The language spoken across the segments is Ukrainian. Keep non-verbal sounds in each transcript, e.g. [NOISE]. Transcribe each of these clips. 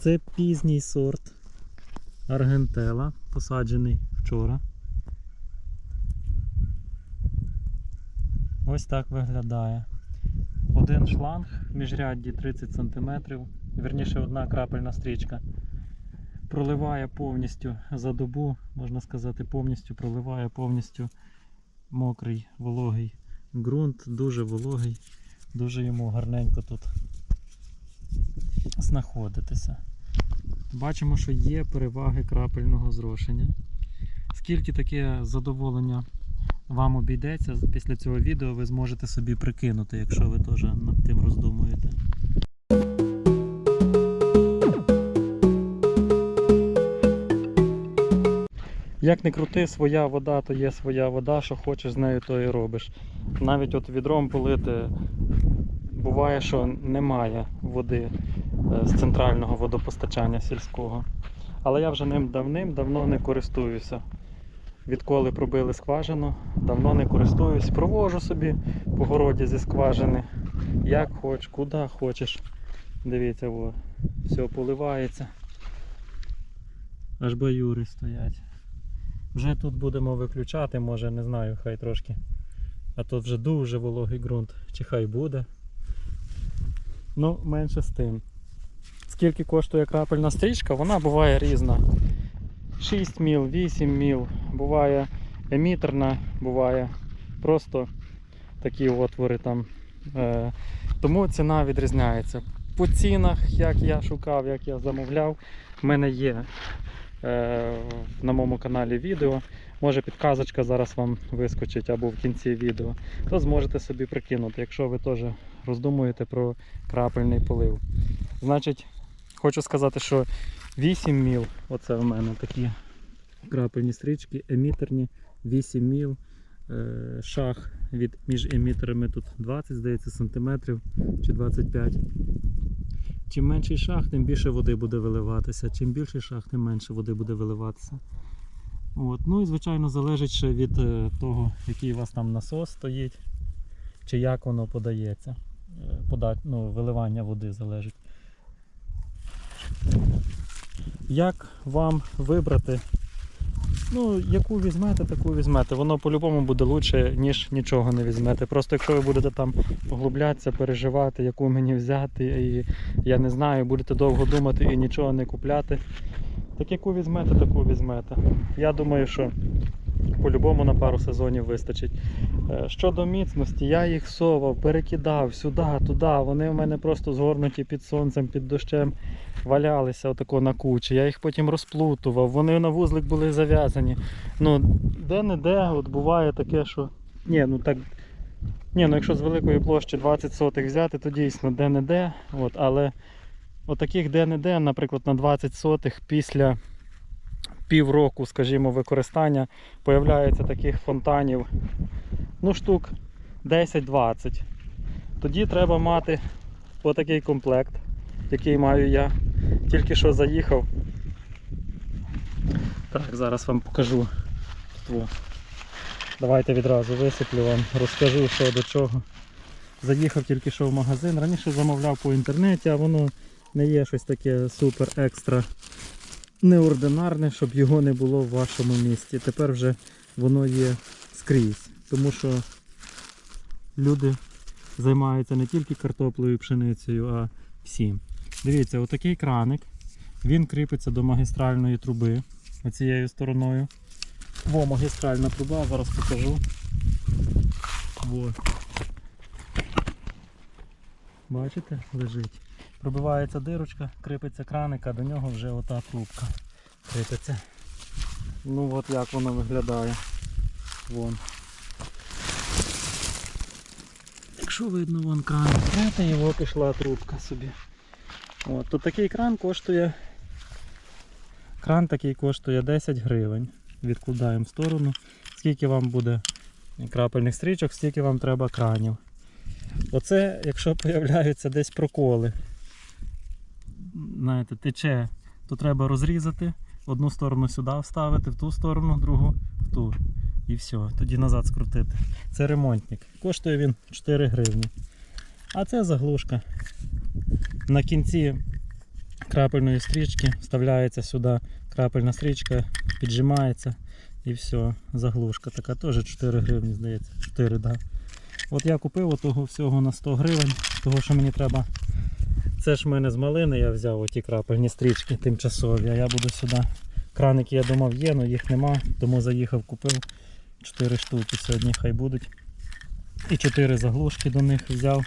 Це пізній сорт Аргентела, посаджений вчора. Ось так виглядає. Один шланг в міжрядді 30 см, верніше одна крапельна стрічка. Проливає повністю за добу, можна сказати, повністю проливає повністю мокрий вологий ґрунт, дуже вологий, дуже йому гарненько тут знаходитися. Бачимо, що є переваги крапельного зрошення. Скільки таке задоволення вам обійдеться після цього відео, ви зможете собі прикинути, якщо ви теж над тим роздумуєте. Як не крути, своя вода, то є своя вода, що хочеш з нею, то і робиш. Навіть от відром полити буває, що немає води з центрального водопостачання сільського. Але я вже ним давним-давно не користуюся. Відколи пробили скважину, давно не користуюсь. Провожу собі по городі зі скважини. Як хочеш, куди хочеш. Дивіться, о, все поливається. Аж баюри стоять. Вже тут будемо виключати, може, не знаю, хай трошки. А тут вже дуже вологий ґрунт. Чи хай буде. Ну, менше з тим. Скільки коштує крапельна стрічка, вона буває різна. 6 міл, 8 міл, буває емітерна, буває просто такі отвори там. Е, тому ціна відрізняється. По цінах, як я шукав, як я замовляв, в мене є е, на моєму каналі відео. Може підказочка зараз вам вискочить або в кінці відео, то зможете собі прикинути, якщо ви теж роздумуєте про крапельний полив. Значить, хочу сказати, що 8 міл, оце в мене такі крапельні стрічки, емітерні, 8 міл, е, шах від між емітерами тут 20, здається, сантиметрів чи 25. Чим менший шах, тим більше води буде виливатися. Чим більший шах, тим менше води буде виливатися. От. Ну і звичайно залежить ще від е, того, який у вас там насос стоїть, чи як воно подається. Е, Пода... Ну, виливання води залежить. Як вам вибрати? Ну, яку візьмете, таку візьмете. Воно по-любому буде краще, ніж нічого не візьмете. Просто якщо ви будете там поглублятися, переживати, яку мені взяти, і я не знаю, будете довго думати і нічого не купляти. Так яку візьмете, таку візьмете. Я думаю, що по-любому на пару сезонів вистачить. Е, Щодо міцності, я їх совав, перекидав сюди, туди. Вони в мене просто згорнуті під сонцем, під дощем, валялися отако на кучі. Я їх потім розплутував, вони на вузлик були зав'язані. Ну, де-не-де, от буває таке, що. Ні, ну так. Ні, ну якщо з великої площі 20 сотих взяти, то дійсно де-не-де. От, але отаких де-не-де, наприклад, на 20 сотих після півроку, скажімо, використання появляється таких фонтанів ну, штук 10-20. Тоді треба мати отакий комплект, який маю я. Тільки що заїхав. Так, зараз вам покажу. Давайте відразу висиплю вам, розкажу що до чого. Заїхав тільки що в магазин. Раніше замовляв по інтернеті, а воно не є щось таке супер екстра неординарне, щоб його не було в вашому місті. Тепер вже воно є скрізь. Тому що люди займаються не тільки картоплею і пшеницею, а всім. Дивіться, отакий краник. Він кріпиться до магістральної труби оцією стороною. Во магістральна труба, зараз покажу. Во. Бачите, лежить. Пробивається дирочка, кріпиться краник, а до нього вже ота трубка кріпиться. Ну от як воно виглядає. Вон. Якщо видно, вон кран відкритий, його пішла трубка собі. От, то такий кран коштує. Кран такий коштує 10 гривень. Відкладаємо в сторону. Скільки вам буде крапельних стрічок, стільки вам треба кранів. Оце, якщо появляються десь проколи, знаєте, тече, то треба розрізати, одну сторону сюди вставити, в ту сторону, другу в ту. І все, тоді назад скрутити. Це ремонтник. Коштує він 4 гривні. А це заглушка. На кінці крапельної стрічки, вставляється сюди крапельна стрічка, піджимається і все, заглушка така, теж 4 гривні, здається. 4, да. От я купив того всього на 100 гривень, того що мені треба. Це ж в мене з малини я взяв оті крапельні стрічки тимчасові, а я буду сюди. Краники я думав є, але їх нема, тому заїхав, купив 4 штуки сьогодні хай будуть. І 4 заглушки до них взяв.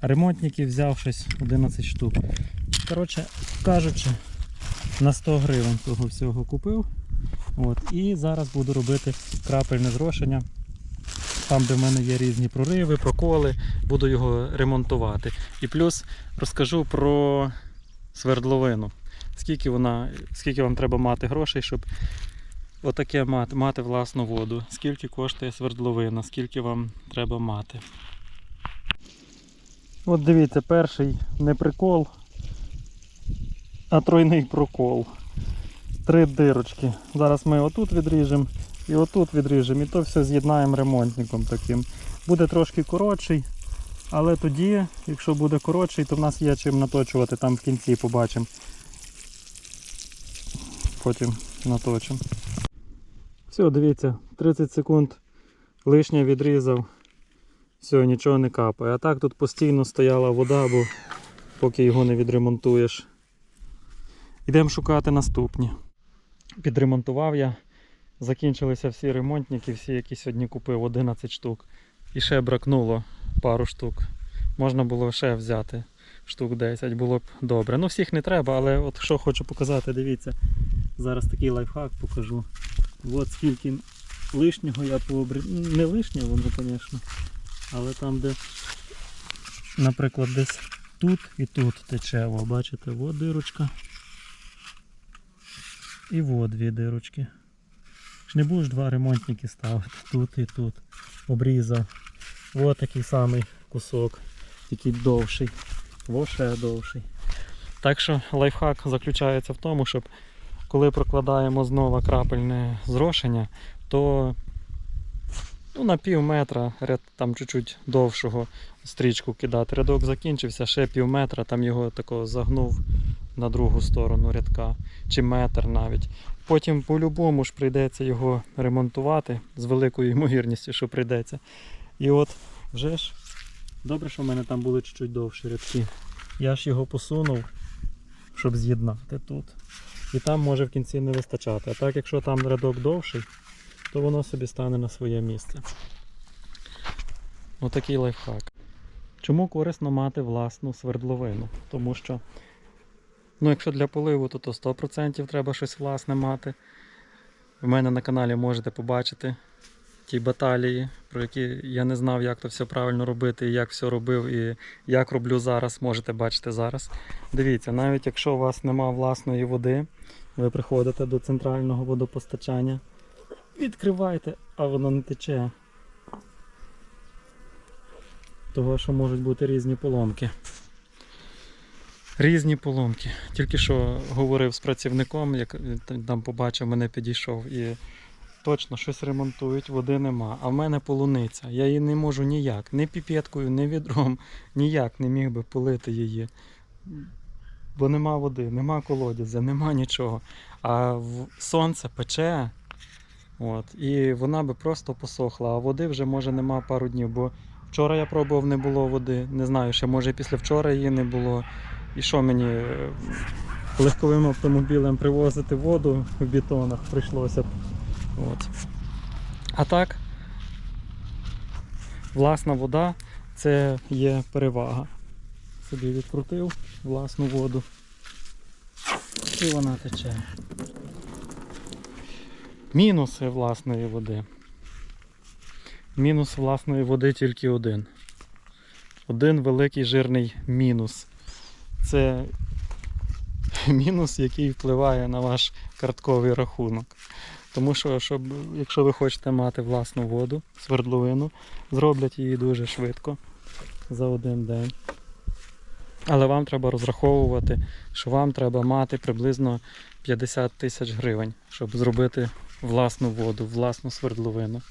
Ремонтників взяв щось 11 штук. Коротше кажучи, на 100 гривень того всього купив. От, і зараз буду робити крапельне зрошення. Там, де в мене є різні прориви, проколи, буду його ремонтувати. І плюс розкажу про свердловину. Скільки, вона, скільки вам треба мати грошей, щоб отаке мати, мати власну воду. Скільки коштує свердловина, скільки вам треба мати. От дивіться, перший не прикол, а тройний прокол. Три дирочки. Зараз ми отут відріжемо і отут відріжемо. І то все з'єднаємо ремонтником таким. Буде трошки коротший, але тоді, якщо буде коротший, то в нас є чим наточувати там в кінці, побачимо. Потім наточимо. Все, дивіться, 30 секунд лишнє відрізав. Все, нічого не капає. А так тут постійно стояла вода, бо поки його не відремонтуєш. Йдемо шукати наступні. Підремонтував я. Закінчилися всі ремонтники, всі, які сьогодні купив 11 штук. І ще бракнуло пару штук. Можна було ще взяти штук 10, було б добре. Ну всіх не треба, але от що хочу показати, дивіться. Зараз такий лайфхак покажу. От скільки лишнього я пообрив. Не лишнє воно, звісно. Але там, де, наприклад, десь тут і тут тече, о, бачите, от дирочка. І от дві дирочки. Не будеш два ремонтники ставити тут і тут. Обрізав. Ось такий самий кусок, тільки довший. Ще довший. Так що лайфхак заключається в тому, щоб коли прокладаємо знову крапельне зрошення, то ну, на пів метра, ряд там чуть-чуть довшого стрічку кидати. Рядок закінчився, ще пів метра, там його такого загнув на другу сторону рядка, чи метр навіть. Потім по-любому ж прийдеться його ремонтувати з великою ймовірністю, що прийдеться. І от вже ж добре, що в мене там були чуть-чуть довші рядки. Я ж його посунув, щоб з'єднати тут. І там може в кінці не вистачати. А так, якщо там рядок довший, то воно собі стане на своє місце. Отакий лайфхак. Чому корисно мати власну свердловину? Тому що, ну, якщо для поливу, то, то 100% треба щось власне мати. У мене на каналі можете побачити ті баталії, про які я не знав, як то все правильно робити, і як все робив, і як роблю зараз, можете бачити зараз. Дивіться, навіть якщо у вас нема власної води, ви приходите до центрального водопостачання, відкривайте, а воно не тече. Того, що можуть бути різні поломки. Різні поломки. Тільки що говорив з працівником, як там побачив, мене підійшов і точно щось ремонтують, води нема. А в мене полуниця. Я її не можу ніяк, ні піпеткою, ні відром, ніяк не міг би полити її. Бо нема води, нема колодязя, нема нічого. А сонце пече. От, і вона би просто посохла, а води вже може нема пару днів. Бо вчора я пробував, не було води. Не знаю, ще може після вчора її не було. І що мені е, легковим автомобілем привозити воду в бетонах прийшлося б. От. А так, власна вода це є перевага. Собі відкрутив власну воду. І вона тече. Мінуси власної води. Мінус власної води тільки один. Один великий жирний мінус. Це [LAUGHS] мінус, який впливає на ваш картковий рахунок. Тому що, щоб, якщо ви хочете мати власну воду, свердловину, зроблять її дуже швидко за один день. Але вам треба розраховувати, що вам треба мати приблизно 50 тисяч гривень, щоб зробити власну воду, власну свердловину.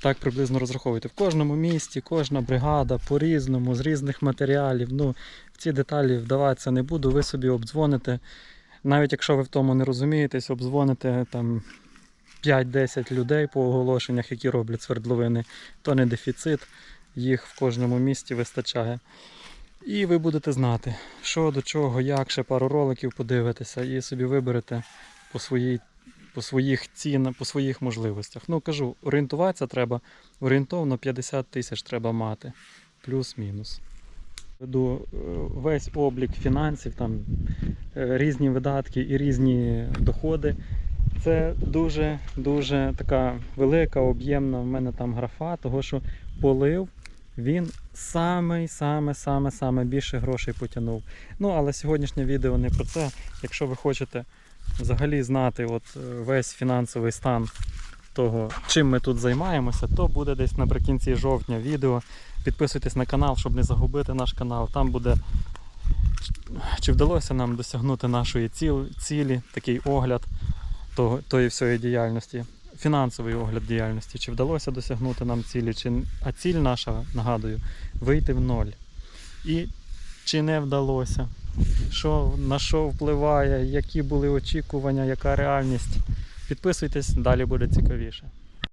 Так приблизно розраховуйте. В кожному місті, кожна бригада по-різному, з різних матеріалів. Ну, в ці деталі вдаватися не буду. Ви собі обдзвоните. Навіть якщо ви в тому не розумієтесь, обдзвоните там 5-10 людей по оголошеннях, які роблять свердловини, то не дефіцит, їх в кожному місті вистачає. І ви будете знати, що до чого, як ще пару роликів подивитеся і собі виберете по, своїй, по своїх цінах, по своїх можливостях. Ну кажу, орієнтуватися треба, орієнтовно 50 тисяч треба мати, плюс-мінус. Веду е, весь облік фінансів, там е, різні видатки і різні доходи. Це дуже дуже така велика, об'ємна в мене там графа, того що полив він саме саме саме саме більше грошей потягнув. Ну але сьогоднішнє відео не про це. Якщо ви хочете взагалі знати от е, весь фінансовий стан того, чим ми тут займаємося, то буде десь наприкінці жовтня відео. Підписуйтесь на канал, щоб не загубити наш канал. Там буде чи вдалося нам досягнути нашої цілі, такий огляд тої всієї діяльності, фінансовий огляд діяльності, чи вдалося досягнути нам цілі, чи... а ціль наша, нагадую, вийти в ноль. І чи не вдалося, що, на що впливає, які були очікування, яка реальність. Підписуйтесь, далі буде цікавіше.